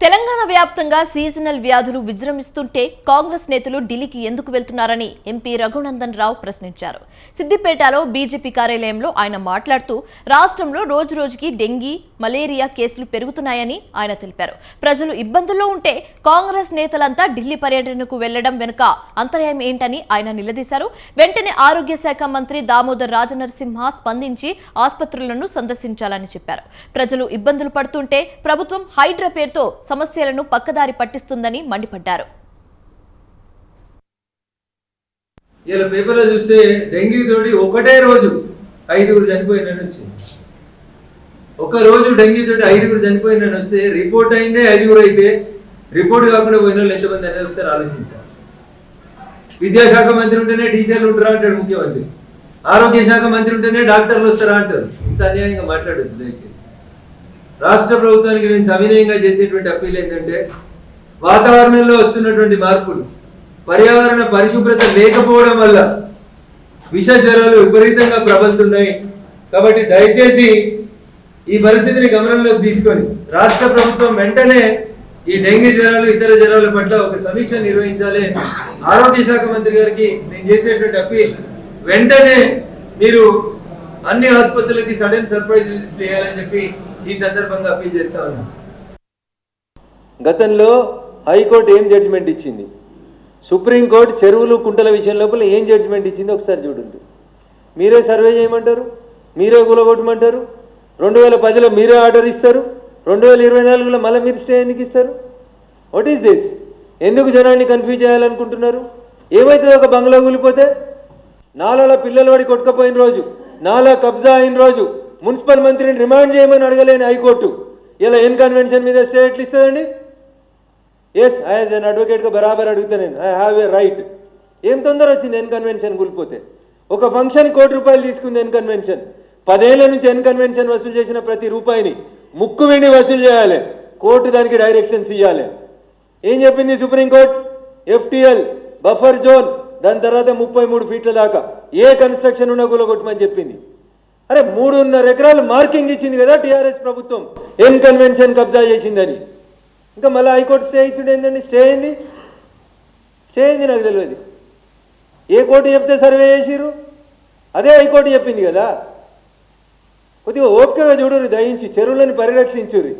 తెలంగాణ వ్యాప్తంగా సీజనల్ వ్యాధులు విజృంభిస్తుంటే కాంగ్రెస్ నేతలు ఢిల్లీకి ఎందుకు వెళ్తున్నారని ఎంపీ రఘునందన్ రావు ప్రశ్నించారు. సిద్దిపేటలో బీజేపీ కార్యాలయంలో ఆయన మాట్లాడుతూ రాష్ట్రంలో రోజు రోజుకి డెంగీ మలేరియా కేసులు పెరుగుతున్నాయని ఆయన తెలిపారు. ప్రజలు ఇబ్బందుల్లో ఉంటే కాంగ్రెస్ నేతలంతా ఢిల్లీ పర్యటనకు వెళ్ళడం వెనుక అంతరాయం ఏంటని ఆయన నిలదీశారు. వెంటనే ఆరోగ్య శాఖ మంత్రి దామోదర్ రాజనరసింహ స్పందించి ఆసుపత్రులను సందర్శించాలని చెప్పారు. ప్రజలు ఇబ్బందులు పడుతుంటే ప్రభుత్వం హైడ్రా పేరుతో సమస్యలను పక్కదారి పట్టిస్తుందని మండిపడ్డారు. ఇలా పేపర్లో చూస్తే డెంగ్యూ తోటి ఒకటే రోజు ఐదుగురు చనిపోయినని వచ్చింది. ఒక రోజు డెంగ్యూ తోటి ఐదుగురు చనిపోయినని వస్తే రిపోర్ట్ అయిందే ఐదుగురు అయితే రిపోర్ట్ కాకుండా పోయిన వాళ్ళు ఎంతమంది అనేది ఒకసారి ఆలోచించాలి. విద్యాశాఖ మంత్రి ఉంటేనే టీచర్లు ఉంటారా అంటాడు ముఖ్యమంత్రి. ఆరోగ్య శాఖ మంత్రి ఉంటేనే డాక్టర్లు వస్తారా అంటారు. ఇంత అన్యాయంగా మాట్లాడద్దు దయచేసి. రాష్ట్ర ప్రభుత్వానికి నేను సవినయంగా చేసేటువంటి అప్పీల్ ఏంటంటే వాతావరణంలో వస్తున్నటువంటి మార్పులు పర్యావరణ పరిశుభ్రత లేకపోవడం వల్ల విష జ్వరాలు విపరీతంగా ప్రబలుతున్నాయి. కాబట్టి దయచేసి ఈ పరిస్థితిని గమనంలోకి తీసుకొని రాష్ట్ర ప్రభుత్వం వెంటనే ఈ డెంగ్యూ జ్వరాలు ఇతర జ్వరాల పట్ల ఒక సమీక్ష నిర్వహించాలి. ఆరోగ్య శాఖ మంత్రి గారికి నేను చేసేటువంటి అప్పీల్ వెంటనే మీరు అన్ని ఆసుపత్రులకి సడన్ సర్ప్రైజ్ చేయాలని చెప్పి ఈ సందర్భంగా అప్పీల్ చేస్తా ఉన్నాను గతంలో హైకోర్టు ఏం జడ్జిమెంట్ ఇచ్చింది? సుప్రీంకోర్టు చెరువులు కుంటల విషయం లోపల ఏం జడ్జిమెంట్ ఇచ్చింది ఒకసారి చూడండి. మీరే సర్వే చేయమంటారు? మీరే కూలగొట్టమంటారు రెండు వేల పదిలో మీరే ఆర్డర్ ఇస్తారు? రెండు వేల ఇరవై నాలుగులో మళ్ళీ మీరు స్టే ఎందుకు ఇస్తారు? వాట్ ఈస్ దిస్ ఎందుకు జనాన్ని కన్ఫ్యూజ్ చేయాలనుకుంటున్నారు? ఏమవుతుంది ఒక బంగ్లా కూలిపోతే నాలలో పిల్లలు వాడి కొట్టుకపోయిన రోజు నాలా కబ్జా అయిన రోజు మున్సిపల్ మంత్రిని రిమాండ్ చేయమని అడగలేని హైకోర్టు. ఇలా ఏం కన్వెన్షన్ మీద స్టే ఎట్లా ఇస్తుందండి? ఎస్ యాజ్ అన్ అడ్వకేట్గా బరాబర్ అడుగుతా నేను. ఐ హ్యావ్ ఏ రైట్ ఏం తొందర వచ్చింది ఎన్ కన్వెన్షన్ కూలిపోతే? ఒక ఫంక్షన్ కోటి రూపాయలు తీసుకుంది ఎన్ కన్వెన్షన్ పదేళ్ళ నుంచి ఎన్ కన్వెన్షన్ వసూలు చేసిన ప్రతి రూపాయిని ముక్కు వెండి వసూలు చేయాలి. కోర్టు దానికి డైరెక్షన్స్ ఇవ్వాలి ఏం చెప్పింది సుప్రీంకోర్టు? ఎఫ్టిఎల్ బఫర్ జోన్ దాని తర్వాత ముప్పై మూడు ఫీట్ల దాకా. ఏ కన్స్ట్రక్షన్ ఉన్నా కూలగొట్టమని చెప్పింది. అరే మూడున్నర ఎకరాలు మార్కింగ్ ఇచ్చింది కదా టీఆర్ఎస్ ప్రభుత్వం. ఏం కన్వెన్షన్ కబ్జా చేసిందని? ఇంకా మళ్ళీ హైకోర్టు స్టే ఇచ్చుడు ఏంటండి స్టే అయింది? స్టే అయింది నాకు తెలియదు. ఏ కోర్టు చెప్తే సర్వే చేసిరు అదే హైకోర్టు చెప్పింది కదా. కొద్దిగా ఓపికగా చూడరు దయించి చెరువులను పరిరక్షించుర్రి.